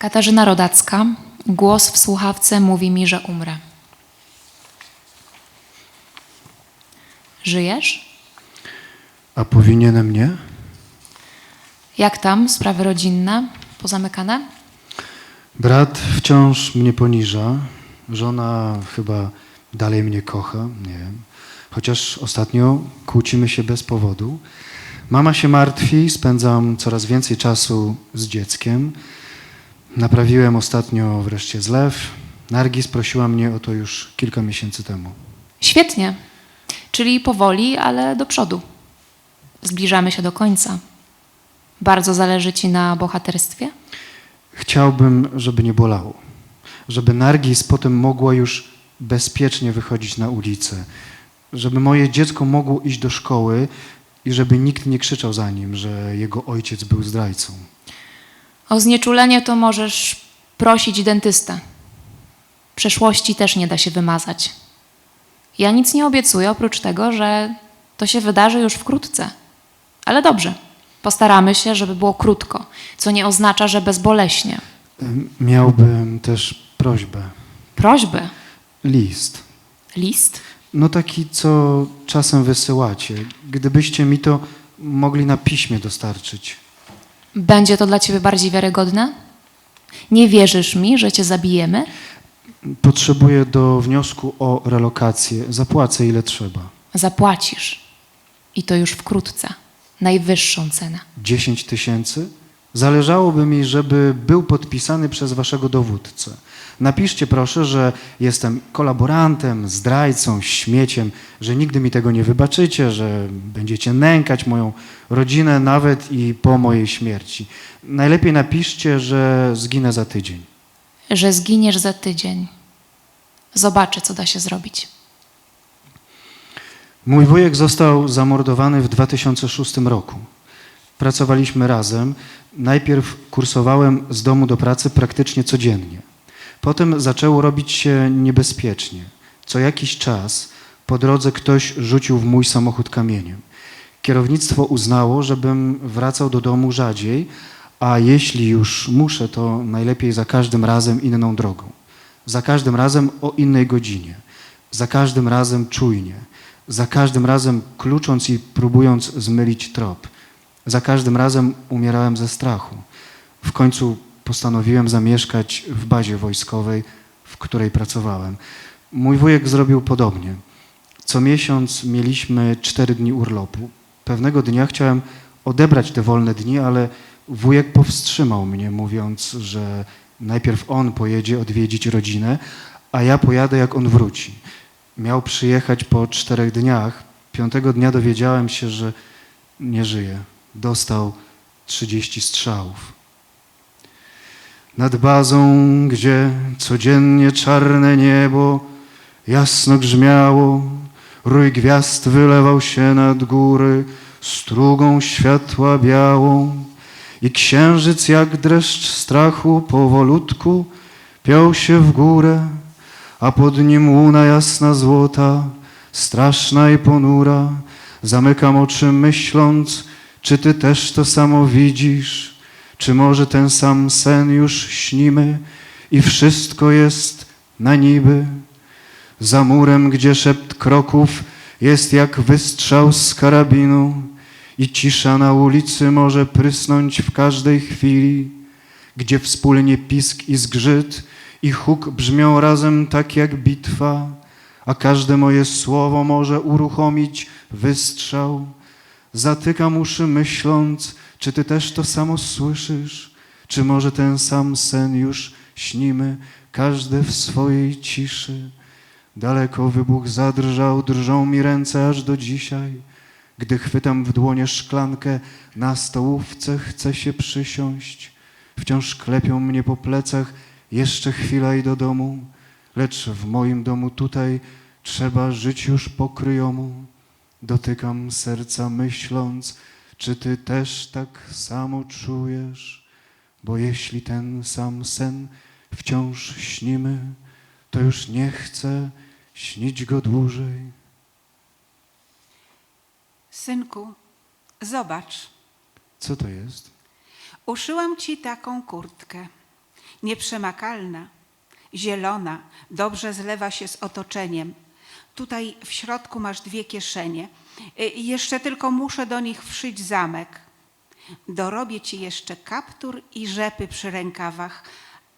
Katarzyna Rodacka. Głos w słuchawce mówi mi, że umrę. Żyjesz? A powinienem nie? Jak tam? Sprawy rodzinne? Pozamykane? Brat wciąż mnie poniża. Żona chyba dalej mnie kocha. Nie wiem. Chociaż ostatnio kłócimy się bez powodu. Mama się martwi, spędzam coraz więcej czasu z dzieckiem. Naprawiłem ostatnio wreszcie zlew. Nargis prosiła mnie o to już kilka miesięcy temu. Świetnie. Czyli powoli, ale do przodu. Zbliżamy się do końca. Bardzo zależy ci na bohaterstwie? Chciałbym, żeby nie bolało. Żeby Nargis potem mogła już bezpiecznie wychodzić na ulicę. Żeby moje dziecko mogło iść do szkoły i żeby nikt nie krzyczał za nim, że jego ojciec był zdrajcą. O znieczulenie to możesz prosić dentystę. Przeszłości też nie da się wymazać. Ja nic nie obiecuję, oprócz tego, że to się wydarzy już wkrótce. Ale dobrze, postaramy się, żeby było krótko, co nie oznacza, że bezboleśnie. Ym, Miałbym też prośbę. Prośby, List. list, No taki, co czasem wysyłacie. Gdybyście mi to mogli na piśmie dostarczyć. Będzie to dla ciebie bardziej wiarygodne? Nie wierzysz mi, że cię zabijemy? Potrzebuję do wniosku o relokację. Zapłacę ile trzeba. Zapłacisz. I to już wkrótce. Najwyższą cenę. 10 tysięcy? Zależałoby mi, żeby był podpisany przez waszego dowódcę. Napiszcie proszę, że jestem kolaborantem, zdrajcą, śmieciem, że nigdy mi tego nie wybaczycie, że będziecie nękać moją rodzinę nawet i po mojej śmierci. Najlepiej napiszcie, że zginę za tydzień. Że zginiesz za tydzień. Zobaczę, co da się zrobić. Mój wujek został zamordowany w 2006 roku. Pracowaliśmy razem. Najpierw kursowałem z domu do pracy praktycznie codziennie. Potem zaczęło robić się niebezpiecznie. Co jakiś czas po drodze ktoś rzucił w mój samochód kamieniem. Kierownictwo uznało, żebym wracał do domu rzadziej, a jeśli już muszę, to najlepiej za każdym razem inną drogą. Za każdym razem o innej godzinie. Za każdym razem czujnie. Za każdym razem klucząc i próbując zmylić trop. Za każdym razem umierałem ze strachu. W końcu postanowiłem zamieszkać w bazie wojskowej, w której pracowałem. Mój wujek zrobił podobnie. Co miesiąc mieliśmy cztery dni urlopu. Pewnego dnia chciałem odebrać te wolne dni, ale wujek powstrzymał mnie, mówiąc, że najpierw on pojedzie odwiedzić rodzinę, a ja pojadę, jak on wróci. Miał przyjechać po czterech dniach. Piątego dnia dowiedziałem się, że nie żyje. Dostał 30 strzałów. Nad bazą, gdzie codziennie czarne niebo jasno grzmiało, rój gwiazd wylewał się nad góry strugą światła białą i księżyc jak dreszcz strachu powolutku piął się w górę, a pod nim łuna jasna złota, straszna i ponura. Zamykam oczy myśląc, czy ty też to samo widzisz, czy może ten sam sen już śnimy i wszystko jest na niby. Za murem, gdzie szept kroków jest jak wystrzał z karabinu i cisza na ulicy może prysnąć w każdej chwili, gdzie wspólnie pisk i zgrzyt i huk brzmią razem tak jak bitwa, a każde moje słowo może uruchomić wystrzał. Zatykam uszy myśląc, czy ty też to samo słyszysz, czy może ten sam sen już śnimy, każdy w swojej ciszy. Daleko wybuch zadrżał, drżą mi ręce aż do dzisiaj. Gdy chwytam w dłonie szklankę, na stołówce chcę się przysiąść. Wciąż klepią mnie po plecach, jeszcze chwila i do domu. Lecz w moim domu tutaj trzeba żyć już po kryjomu. Dotykam serca myśląc, czy ty też tak samo czujesz? Bo jeśli ten sam sen wciąż śnimy, to już nie chcę śnić go dłużej. Synku, zobacz, Co to jest? uszyłam ci taką kurtkę. Nieprzemakalna, zielona, dobrze zlewa się z otoczeniem. Tutaj w środku masz dwie kieszenie. Y, Jeszcze tylko muszę do nich wszyć zamek. Dorobię ci jeszcze kaptur i rzepy przy rękawach,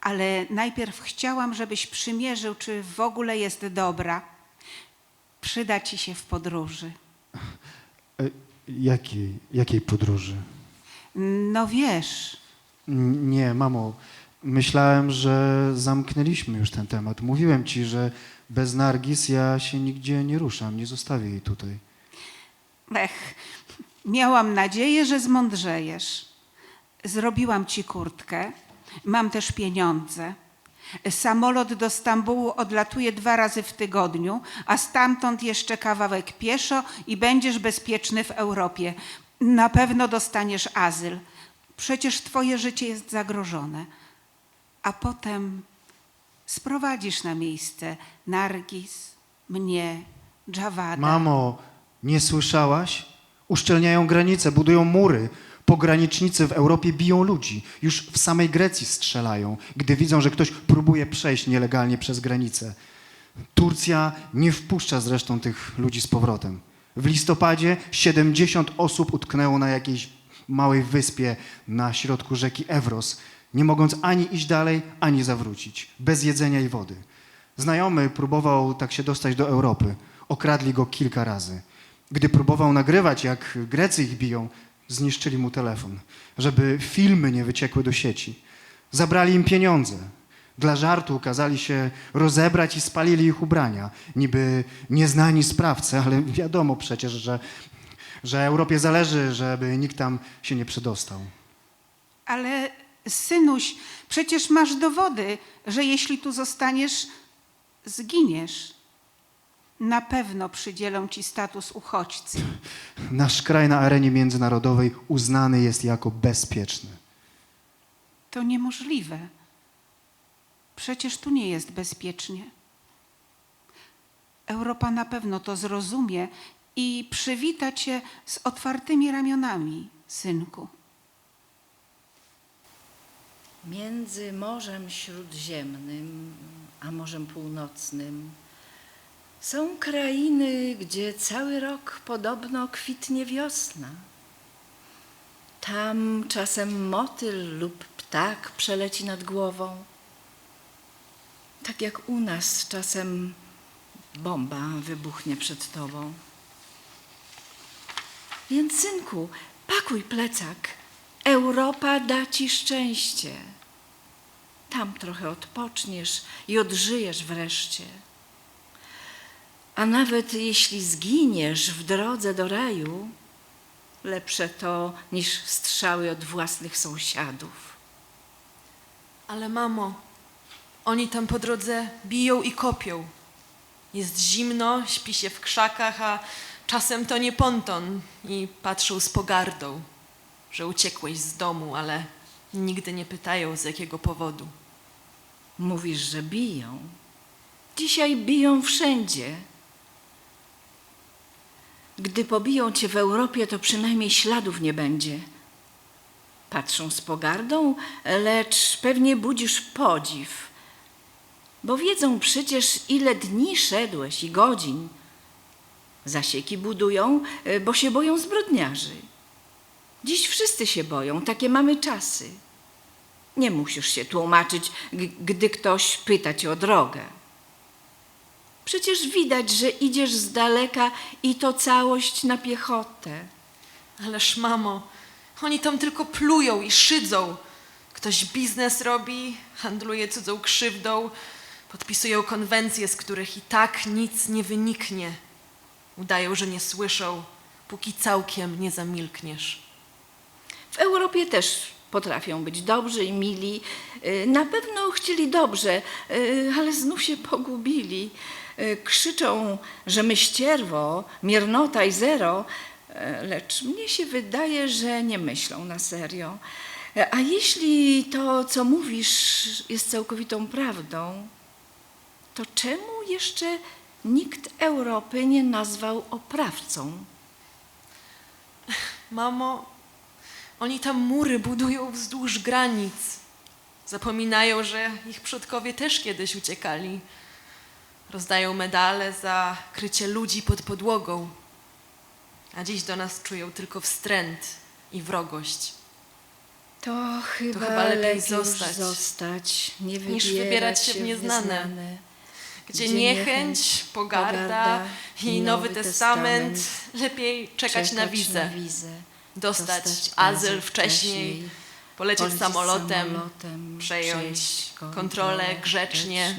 ale najpierw chciałam, żebyś przymierzył, czy w ogóle jest dobra. Przyda ci się w podróży. E, Jakiej, jakiej podróży? No wiesz, Nie, mamo. Myślałem, że zamknęliśmy już ten temat. Mówiłem ci, że bez Nargis ja się nigdzie nie ruszam, nie zostawię jej tutaj. ech, miałam nadzieję, że zmądrzejesz. Zrobiłam ci kurtkę, mam też pieniądze. Samolot do Stambułu odlatuje dwa razy w tygodniu, a stamtąd jeszcze kawałek pieszo i będziesz bezpieczny w Europie. Na pewno dostaniesz azyl. Przecież twoje życie jest zagrożone. A potem sprowadzisz na miejsce Nargis, mnie, Javada. Mamo, nie słyszałaś? Uszczelniają granice, budują mury. Pogranicznicy w Europie biją ludzi. Już w samej Grecji strzelają, gdy widzą, że ktoś próbuje przejść nielegalnie przez granicę. Turcja nie wpuszcza zresztą tych ludzi z powrotem. W listopadzie 70 osób utknęło na jakiejś małej wyspie na środku rzeki Evros, nie mogąc ani iść dalej, ani zawrócić, bez jedzenia i wody. Znajomy próbował tak się dostać do Europy. Okradli go kilka razy. Gdy próbował nagrywać, jak Grecy ich biją, zniszczyli mu telefon, żeby filmy nie wyciekły do sieci. Zabrali im pieniądze. Dla żartu kazali się rozebrać i spalili ich ubrania. Niby nieznani sprawcy, ale wiadomo przecież, że, że Europie zależy, żeby nikt tam się nie przedostał. Ale synuś, przecież masz dowody, że jeśli tu zostaniesz, zginiesz. Na pewno przydzielą ci status uchodźcy. Nasz kraj na arenie międzynarodowej uznany jest jako bezpieczny. To niemożliwe. Przecież tu nie jest bezpiecznie. Europa na pewno to zrozumie i przywita cię z otwartymi ramionami, synku. Między Morzem Śródziemnym a Morzem Północnym są krainy, gdzie cały rok podobno kwitnie wiosna. Tam czasem motyl lub ptak przeleci nad głową. Tak jak u nas czasem bomba wybuchnie przed tobą. Więc synku, pakuj plecak. Europa da ci szczęście. Tam trochę odpoczniesz i odżyjesz wreszcie. A nawet jeśli zginiesz w drodze do raju, lepsze to niż strzały od własnych sąsiadów. Ale mamo, oni tam po drodze biją i kopią. Jest zimno, śpi się w krzakach, a czasem to nie ponton i patrzą z pogardą, że uciekłeś z domu, ale nigdy nie pytają z jakiego powodu. Mówisz, że biją. Dzisiaj biją wszędzie. Gdy pobiją cię w Europie, to przynajmniej śladów nie będzie. Patrzą z pogardą, lecz pewnie budzisz podziw, bo wiedzą przecież, ile dni szedłeś i godzin. Zasieki budują, bo się boją zbrodniarzy. Dziś wszyscy się boją, takie mamy czasy. Nie musisz się tłumaczyć, gdy ktoś pyta cię o drogę. Przecież widać, że idziesz z daleka i to całość na piechotę. Ależ mamo, oni tam tylko plują i szydzą. Ktoś biznes robi, handluje cudzą krzywdą, podpisują konwencje, z których i tak nic nie wyniknie. Udają, że nie słyszą, póki całkiem nie zamilkniesz. W Europie też potrafią być dobrzy i mili. Y, Na pewno chcieli dobrze, y, ale znów się pogubili. Y, Krzyczą, że my ścierwo, miernota i zero, lecz mnie się wydaje, że nie myślą na serio. A jeśli to, co mówisz, jest całkowitą prawdą, to czemu jeszcze nikt Europy nie nazwał oprawcą? Mamo, oni tam mury budują wzdłuż granic. Zapominają, że ich przodkowie też kiedyś uciekali. Rozdają medale za krycie ludzi pod podłogą. A dziś do nas czują tylko wstręt i wrogość. To chyba, chyba lepiej lepiej zostać, zostać, niż wybierać, wybierać się w nieznane. Gdzie, niechęć, pogarda, i Nowy Testament, lepiej czekać, na wizę. Dostać, azyl wcześniej, polecieć samolotem, przejąć kontrolę grzecznie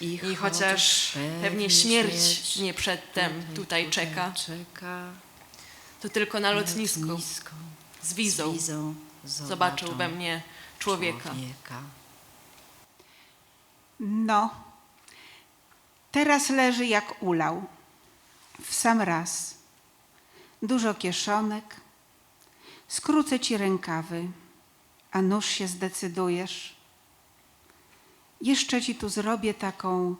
i chociaż pewnie śmierć nie przedtem tutaj czeka, to tylko na lotnisku. z wizą. Zobaczył we mnie człowieka. No, teraz leży jak ulał, w sam raz. Dużo kieszonek, skrócę ci rękawy, a nóż się zdecydujesz. Jeszcze ci tu zrobię taką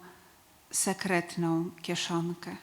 sekretną kieszonkę.